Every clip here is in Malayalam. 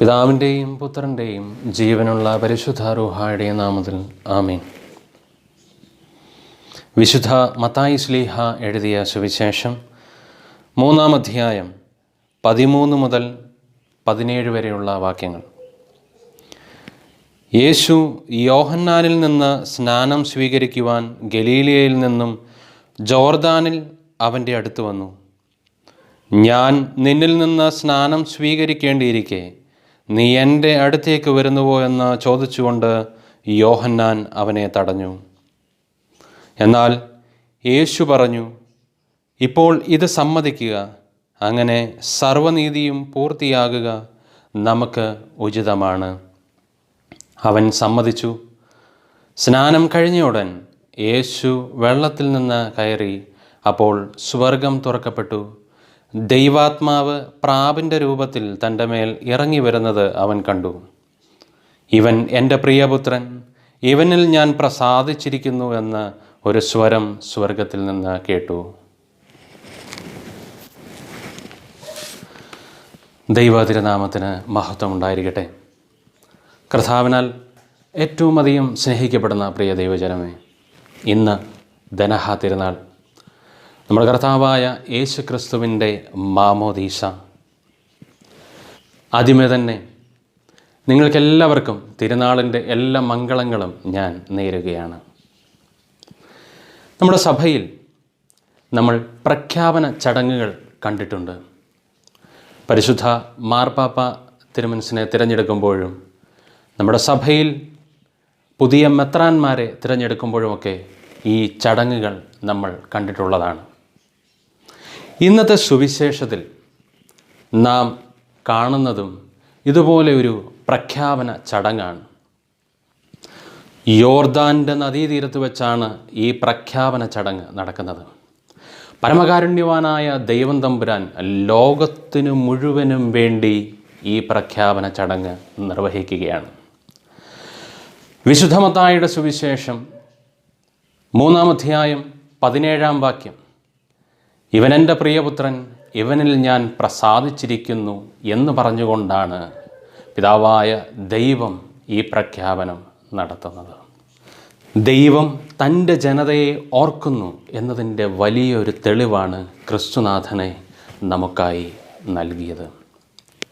പിതാവിന്റെയും പുത്രന്റെയും ജീവനുള്ള പരിശുദ്ധ റൂഹായുടെയും നാമത്തിൽ ആമീൻ. വിശുദ്ധ മത്തായി സ്ലീഹ എഴുതിയ സുവിശേഷം മൂന്നാം അധ്യായം പതിമൂന്ന് മുതൽ പതിനേഴ് വരെയുള്ള വാക്യങ്ങൾ. യേശു യോഹന്നാനിൽ നിന്ന് സ്നാനം സ്വീകരിക്കുവാൻ ഗലീലിയയിൽ നിന്നും ജോർദാനിൽ അവന്റെ അടുത്ത് വന്നു. ഞാൻ നിന്നിൽ നിന്ന് സ്നാനം സ്വീകരിക്കേണ്ടിയിരിക്കെ. നീ എന്റെ അടുത്തേക്ക് വരുന്നുവോ എന്ന് ചോദിച്ചുകൊണ്ട് യോഹന്നാൻ അവനെ തടഞ്ഞു. എന്നാൽ യേശു പറഞ്ഞു ഇപ്പോൾ ഇത് സമ്മതിക്കുക. അങ്ങനെ സർവനീതിയും പൂർത്തിയാകുക നമുക്ക് ഉചിതമാണ്. അവൻ സമ്മതിച്ചു. സ്നാനം കഴിഞ്ഞ ഉടൻ യേശു വെള്ളത്തിൽ നിന്ന് കയറി അപ്പോൾ സ്വർഗം തുറക്കപ്പെട്ടു. ദൈവാത്മാവ് പ്രാവിന്റെ രൂപത്തിൽ തന്റെ മേൽ ഇറങ്ങി വരുന്നത് അവൻ കണ്ടു. ഇവൻ എന്റെ പ്രിയപുത്രൻ ഇവനിൽ ഞാൻ പ്രസാദിച്ചിരിക്കുന്നു എന്ന് ഒരു സ്വരം സ്വർഗത്തിൽ നിന്ന് കേട്ടു. ദൈവതിരുനാമത്തിന് മഹത്വം ഉണ്ടായിരിക്കട്ടെ കർത്താവിനാൽ ഏറ്റവും അധികം സ്നേഹിക്കപ്പെടുന്ന പ്രിയ ദൈവജനമേ ഇന്ന് ധനഹാ തിരുനാൾ നമ്മുടെ കർത്താവായ യേശു ക്രിസ്തുവിന്റെ മാമോദീസ. ആദ്യമേ തന്നെ നിങ്ങൾക്കെല്ലാവർക്കും തിരുനാളിന്റെ എല്ലാ മംഗളങ്ങളും ഞാൻ നേരുകയാണ്. നമ്മുടെ സഭയിൽ നമ്മൾ പ്രഖ്യാപന ചടങ്ങുകൾ കണ്ടിട്ടുണ്ട്. പരിശുദ്ധ മാർപ്പാപ്പ തിരുമനസിനെ തിരഞ്ഞെടുക്കുമ്പോഴും നമ്മുടെ സഭയിൽ പുതിയ മെത്രാന്മാരെ തിരഞ്ഞെടുക്കുമ്പോഴുമൊക്കെ ഈ ചടങ്ങുകൾ നമ്മൾ കണ്ടിട്ടുള്ളതാണ്. ഇന്നത്തെ സുവിശേഷത്തിൽ നാം കാണുന്നതും ഇതുപോലെ ഒരു പ്രഖ്യാപന ചടങ്ങാണ്. യോർദാന്റെ നദീതീരത്ത് വെച്ചാണ് ഈ പ്രഖ്യാപന ചടങ്ങ് നടക്കുന്നത്. പരമകാരുണ്യവാനായ ദൈവം തമ്പുരാൻ ലോകത്തിനു മുഴുവനും വേണ്ടി ഈ പ്രഖ്യാപന ചടങ്ങ് നിർവഹിക്കുകയാണ്. വിശുദ്ധമത്തായുടെ സുവിശേഷം മൂന്നാം അധ്യായം പതിനേഴാം വാക്യം. ഇവനെന്റെ പ്രിയപുത്രൻ ഇവനിൽ ഞാൻ പ്രസാദിച്ചിരിക്കുന്നു എന്ന് പറഞ്ഞുകൊണ്ടാണ് പിതാവായ ദൈവം ഈ പ്രഖ്യാപനം നടത്തുന്നത്. ദൈവം തന്റെ ജനതയെ ഓർക്കുന്നു എന്നതിന്റെ വലിയൊരു തെളിവാണ് ക്രിസ്തുനാഥനെ നമുക്കായി നൽകിയത്.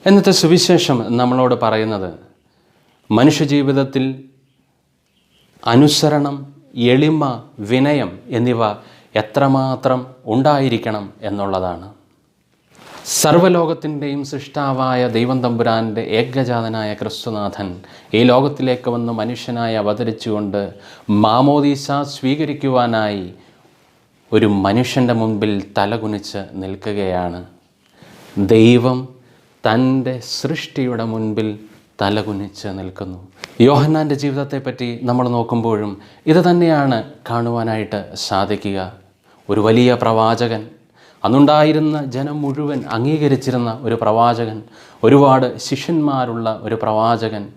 എന്നത്തെ സുവിശേഷം നമ്മളോട് പറയുന്നത് മനുഷ്യജീവിതത്തിൽ അനുസരണം എളിമ വിനയം എന്നിവ എത്രമാത്രം ഉണ്ടായിരിക്കണം എന്നുള്ളതാണ്. സർവലോകത്തിന്റെയും സൃഷ്ടാവായ ദൈവം തമ്പുരാന്റെ ഏകജാതനായ ക്രിസ്തുനാഥൻ ഈ ലോകത്തിലേക്ക് വന്ന് മനുഷ്യനായി അവതരിച്ചുകൊണ്ട് മാമോദീസ സ്വീകരിക്കുവാനായി ഒരു മനുഷ്യന്റെ മുൻപിൽ തലകുനിച്ച് നിൽക്കുകയാണ്. ദൈവം തന്റെ സൃഷ്ടിയുടെ മുൻപിൽ തലകുനിച്ച് നിൽക്കുന്നു. യോഹന്നാന്റെ ജീവിതത്തെപ്പറ്റി നമ്മൾ നോക്കുമ്പോഴും ഇത് തന്നെയാണ് കാണുവാനായിട്ട് സാധിക്കുക. ഒരു വലിയ പ്രവാചകൻ അന്നുണ്ടായിരുന്ന ജനം മുഴുവൻ അംഗീകരിച്ചിരുന്ന ഒരു പ്രവാചകൻ ഒരുപാട് ശിഷ്യന്മാരുള്ള ഒരു പ്രവാചകൻ.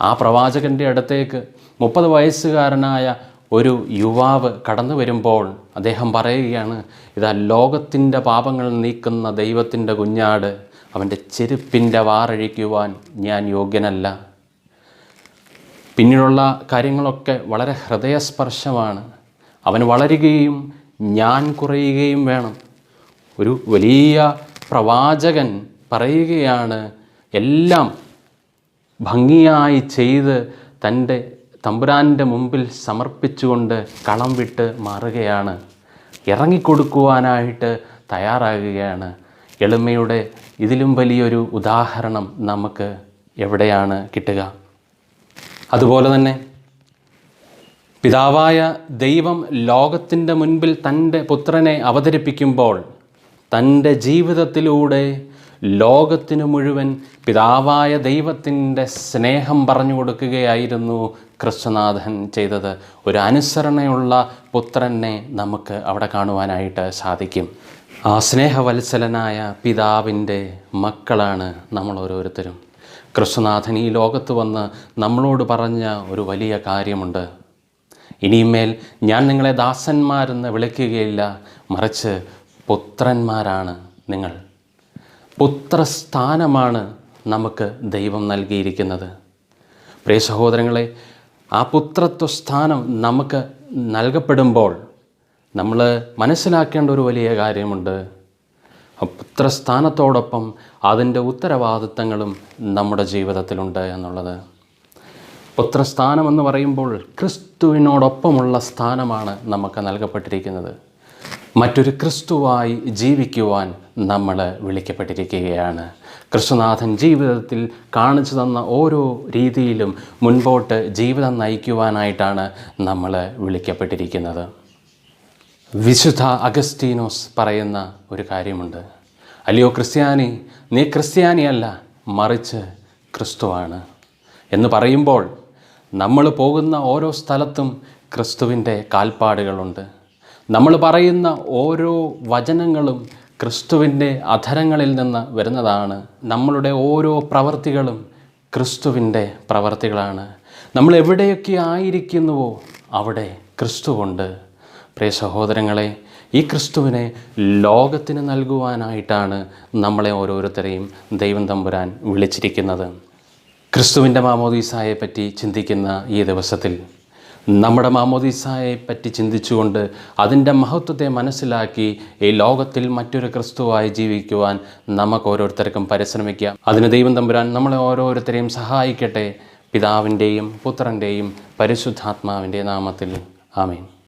ആ പ്രവാചകന്റെ അടുത്തേക്ക് മുപ്പത് വയസ്സുകാരനായ ഒരു യുവാവ് കടന്നു വരുമ്പോൾ അദ്ദേഹം പറയുകയാണ് ഇതാ ലോകത്തിന്റെ പാപങ്ങൾ നീക്കുന്ന ദൈവത്തിന്റെ കുഞ്ഞാട്. അവന്റെ ചെരുപ്പിന്റെ വാറഴിക്കുവാൻ ഞാൻ യോഗ്യനല്ല. പിന്നീടുള്ള കാര്യങ്ങളൊക്കെ വളരെ ഹൃദയസ്പർശമാണ്. അവൻ വളരുകയും ഞാൻ കുറയുകയും വേണം. ഒരു വലിയ പ്രവാചകൻ പറയുകയാണ് എല്ലാം ഭംഗിയായി ചെയ്ത് തന്റെ തമ്പുരാന്റെ മുമ്പിൽ സമർപ്പിച്ചുകൊണ്ട് കളം വിട്ട് മാറുകയാണ്. ഇറങ്ങിക്കൊടുക്കുവാനായിട്ട് തയ്യാറാകുകയാണ്. എളിമയുടെ ഇതിലും വലിയൊരു ഉദാഹരണം നമുക്ക് എവിടെയാണ് കിട്ടുക? അതുപോലെ തന്നെ പിതാവായ ദൈവം ലോകത്തിന്റെ മുൻപിൽ തന്റെ പുത്രനെ അവതരിപ്പിക്കുമ്പോൾ തന്റെ ജീവിതത്തിലൂടെ ലോകത്തിനു മുഴുവൻ പിതാവായ ദൈവത്തിന്റെ സ്നേഹം പറഞ്ഞു കൊടുക്കുകയായിരുന്നു കൃഷ്ണനാഥൻ ചെയ്തത്. ഒരു അനുസരണയുള്ള പുത്രനെ നമുക്ക് അവിടെ കാണുവാനായിട്ട് സാധിക്കും. ആ സ്നേഹവത്സലനായ പിതാവിന്റെ മക്കളാണ് നമ്മൾ ഓരോരുത്തരും. കൃഷ്ണനാഥൻ ഈ ലോകത്ത് വന്ന് നമ്മളോട് പറഞ്ഞ ഒരു വലിയ കാര്യമുണ്ട്. ഇനിമേൽ ഞാൻ നിങ്ങളെ ദാസന്മാരെന്ന് വിളിക്കുകയില്ല മറിച്ച് പുത്രന്മാരാണ് നിങ്ങൾ. പുത്രസ്ഥാനമാണ് നമുക്ക് ദൈവം നൽകിയിരിക്കുന്നത്. പ്രിയ സഹോദരങ്ങളെ ആ പുത്രത്വ സ്ഥാനം നമുക്ക് നൽകപ്പെടുമ്പോൾ നമ്മൾ മനസ്സിലാക്കേണ്ട ഒരു വലിയ കാര്യമുണ്ട്. പുത്രസ്ഥാനത്തോടൊപ്പം അതിന്റെ ഉത്തരവാദിത്തങ്ങളും നമ്മുടെ ജീവിതത്തിലുണ്ട് എന്നുള്ളത്. പുത്രസ്ഥാനം എന്ന് പറയുമ്പോൾ ക്രിസ്തുവിനോടൊപ്പമുള്ള സ്ഥാനമാണ് നമുക്ക് നൽകപ്പെട്ടിരിക്കുന്നത്. മറ്റൊരു ക്രിസ്തുവായി ജീവിക്കുവാൻ നമ്മൾ വിളിക്കപ്പെട്ടിരിക്കുകയാണ്. ക്രിസ്തുനാഥൻ ജീവിതത്തിൽ കാണിച്ചു തന്ന ഓരോ രീതിയിലും മുൻപോട്ട് ജീവിതം നയിക്കുവാനായിട്ടാണ് നമ്മൾ വിളിക്കപ്പെട്ടിരിക്കുന്നത്. വിശുദ്ധ അഗസ്റ്റീനോസ് പറയുന്ന ഒരു കാര്യമുണ്ട്. അല്ലയോ ക്രിസ്ത്യാനി നീ ക്രിസ്ത്യാനിയല്ല മറിച്ച് ക്രിസ്തുവാണ് എന്ന് പറയുമ്പോൾ നമ്മൾ പോകുന്ന ഓരോ സ്ഥലത്തും ക്രിസ്തുവിന്റെ കാൽപ്പാടുകളുണ്ട്. നമ്മൾ പറയുന്ന ഓരോ വചനങ്ങളും ക്രിസ്തുവിന്റെ അധരങ്ങളിൽ നിന്ന് വരുന്നതാണ്. നമ്മളുടെ ഓരോ പ്രവർത്തികളും ക്രിസ്തുവിന്റെ പ്രവർത്തികളാണ്. നമ്മൾ എവിടെയൊക്കെ ആയിരിക്കുന്നുവോ അവിടെ ക്രിസ്തുവുണ്ട്. പ്രിയ സഹോദരങ്ങളെ ഈ ക്രിസ്തുവിനെ ലോകത്തിന് നൽകുവാനായിട്ടാണ് നമ്മളെ ഓരോരുത്തരെയും ദൈവം തമ്പുരാൻ വിളിച്ചിരിക്കുന്നത്. ക്രിസ്തുവിന്റെ മാമോദീസായെ പറ്റി ചിന്തിക്കുന്ന ഈ ദിവസത്തിൽ നമ്മുടെ മാമോദീസായെ പറ്റി ചിന്തിച്ചുകൊണ്ട് അതിന്റെ മഹത്വത്തെ മനസ്സിലാക്കി ഈ ലോകത്തിൽ മറ്റൊരു ക്രിസ്തുവായി ജീവിക്കുവാൻ നമുക്ക് ഓരോരുത്തർക്കും പരിശ്രമിക്കാം. അതിന് ദൈവം തമ്പുരാൻ നമ്മളെ ഓരോരുത്തരെയും സഹായിക്കട്ടെ. പിതാവിന്റെയും പുത്രന്റെയും പരിശുദ്ധാത്മാവിന്റെ നാമത്തിൽ. ആമേൻ.